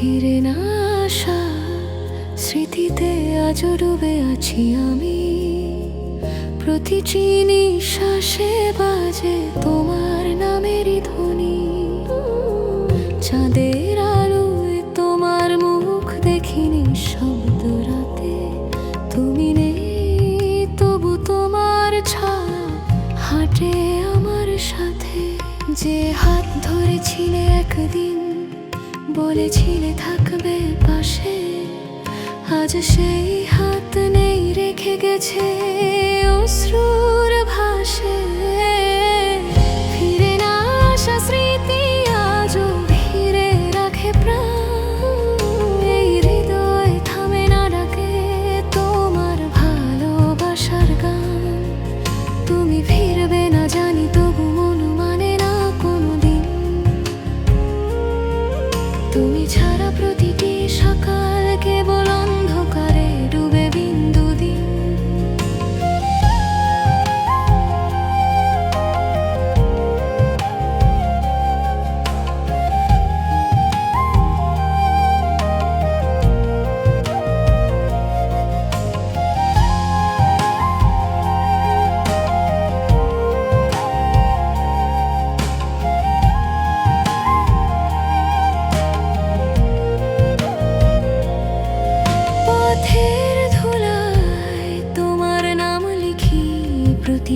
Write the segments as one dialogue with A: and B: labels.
A: ফিরে না আসা স্মৃতিতে আজ ডুবে আছি আমি। প্রতিটি নিঃশ্বাসে বাজে তোমার নামেরই ধ্বনি। চাঁদের আলোয় তোমার মুখ দেখিনি শব্দ রাতে। তুমি নেই তবু তোমার ছায়া হাঁটে আমার সাথে। যে হাত ধরেছিলে একদিন বলেছিলে থাকবে পাশে। আজ সেই হাত নেই রেখে গেছে অশ্রুর তুমি ছাড়া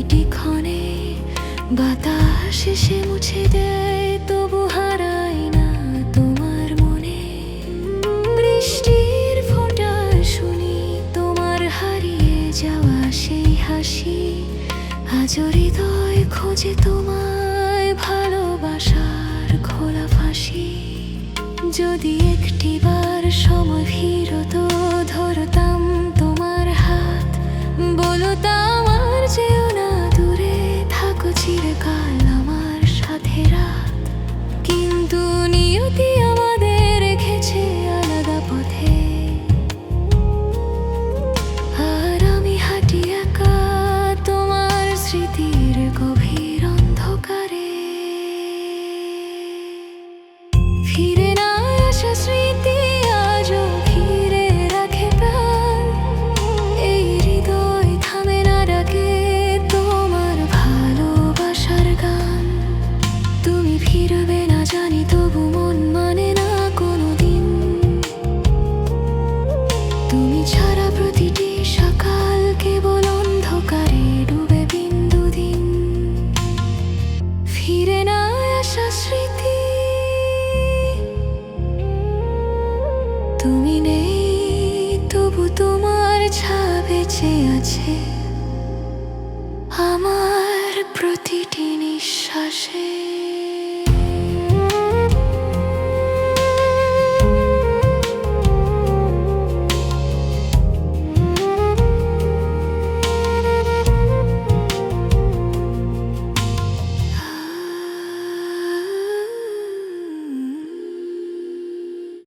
A: প্রতিটি ক্ষণে বাতাস এসে মুছে দেয়, তবু হারাই না তোমার মনে। বৃষ্টির ফোঁটা শুনি তোমার হারিয়ে যাওয়া সেই হাসি। আজ খোঁজে তোমায় ভালোবাসার খোলা ফাঁসি। যদি একটিবার সময় ফিরত, ধরতাম তোমার হাত, বলতাম তোমার স্মৃতির তুমি নেই তবু তোমার ছাবে আছে। আমার প্রতিটি নিঃশ্বাসে।